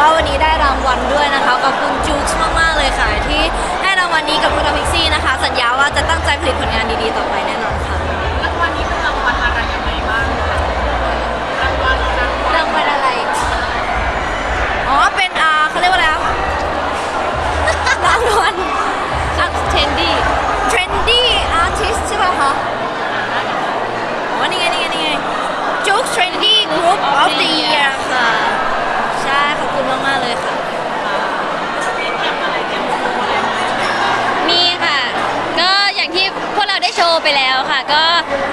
ว่าวันนี้ได้รางวัลด้วยนะคะขอบคุณจู๊กมากเลยค่ะที่ให้รางวัลนี้กับคุณพิกซี่นะคะ ไปแล้วค่ะ ก็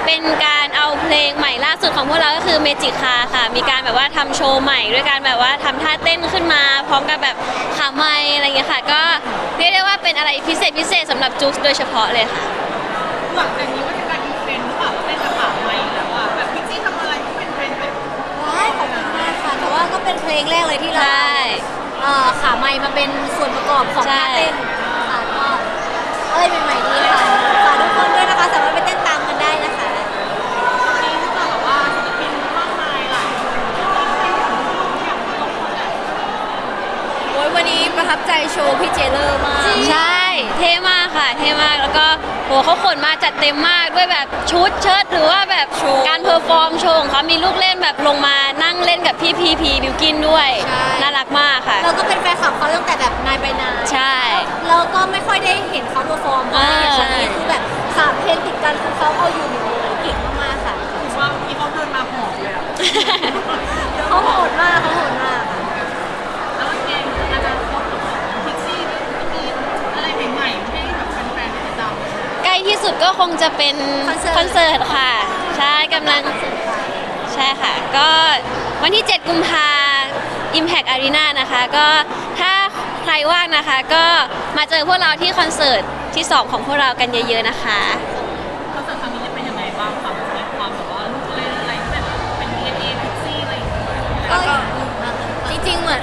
เป็นการเอาเพลงใหม่ล่าสุดของพวกเราก็คือ Magic Car ค่ะ มีการแบบว่าทำโชว์ใหม่ ด้วยการแบบว่าทำท่าเต้นขึ้นมา พร้อมกับแบบขาไม้อะไรอย่างเงี้ยค่ะ ก็เรียกได้ว่าเป็นอะไรพิเศษพิเศษสำหรับจุ๊กโดยเฉพาะเลยค่ะหลังจากนี้ว่าจะกลายเป็นเทรนด์หรือเปล่าเป็นกระเป๋าไหมแล้วอะแบบพิกซี่ทำอะไรก็เป็นเทรนด์แบบว้ายขอบคุณมากค่ะ แต่ว่าก็เป็นเพลงแรกเลยที่เราใช่ขาไม้มาเป็นส่วนประกอบของท่าเต้นค่ะก็ ทับใจโชว์พี่เจเลอร์มากใช่ เท่มากค่ะ เท่มากแล้วก็โหเขาขนมาจัดเต็มมากด้วยแบบชุดเชิ้ตหรือว่าแบบการเพอร์ฟอร์มโชว์ของเขามีลูกเล่นแบบลงมานั่งเล่นกับพี่พีพีบิวกินด้วย น่ารักมากค่ะ เราก็เป็นแฟนคลับเขาตั้งแต่แบบนายไปนายใช่เราก็ไม่ค่อยได้เห็นเขาเพอร์ฟอร์มเพราะว่าอย่างอ่าวันนี้คือแบบสามเพลงติดกันคือเขาเอาอยู่หมดเลยเก่งมากๆค่ะถือว่าที่เขาเดินมาหอบเลยอะเขาโหดมากเขาโหดมากค่ะ แล้วเองอาจารย์เขาพิกซี่นี่ก็มีอะไรใหม่ๆให้แบบแฟนๆได้ติดตามเลย ใกล้ ที่สุดก็คงจะเป็นคอนเสิร์ตคอนเสิร์ตค่ะ ใช่กำลังใช่ค่ะ ก็วันที่ 7 กุมภา Impact Arena นะคะ ก็ถ้าใครว่างนะคะ ก็มาเจอพวกเราที่คอนเสิร์ตที่ 2 ของพวกเรากันเยอะๆนะคะ คอนเสิร์ตครั้งนี้จะเป็นยังไงบ้างคะมีความแบบว่าลูกเล่นอะไรที่แบบเป็นเอเอพิกซี่อะไรอย่างเงี้ยแล้วก็จริงๆ เหมือน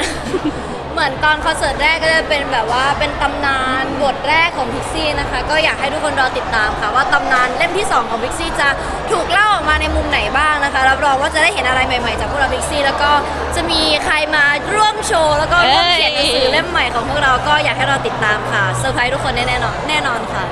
เหมือนตอนคอนเสิร์ตแรกก็จะเป็นแบบว่าเป็นตำนาน บทแรกของพิกซี่นะคะ ก็อยากให้ทุกคนรอติดตามค่ะ ว่าตำนานเล่มที่ 2 ของพิกซี่จะถูกเล่าออกมาในมุมไหนบ้างนะคะ รับรองว่าจะได้เห็นอะไรใหม่ๆ จากพวกเราพิกซี่แล้วก็จะมีใครมาร่วมโชว์แล้วก็ร่วมเขียนหนังสือเล่มใหม่ของพวกเราก็อยากให้เราติดตามค่ะเซอร์ไพรส์ทุกคนแน่ๆนอนแน่นอนค่ะ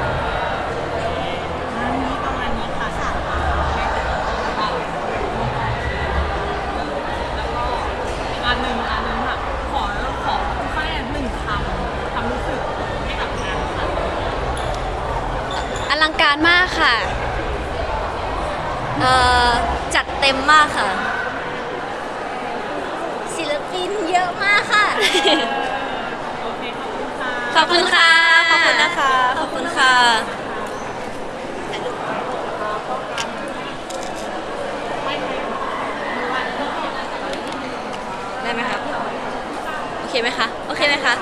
ลังการมากค่ะเอ่อจัดเต็มมากค่ะ ศิลปินเยอะมากค่ะโอเคขอบคุณค่ะ ขอบคุณค่ะ ขอบคุณนะคะ ขอบคุณค่ะ ได้ไหมคะ โอเคไหมคะ โอเคไหมคะ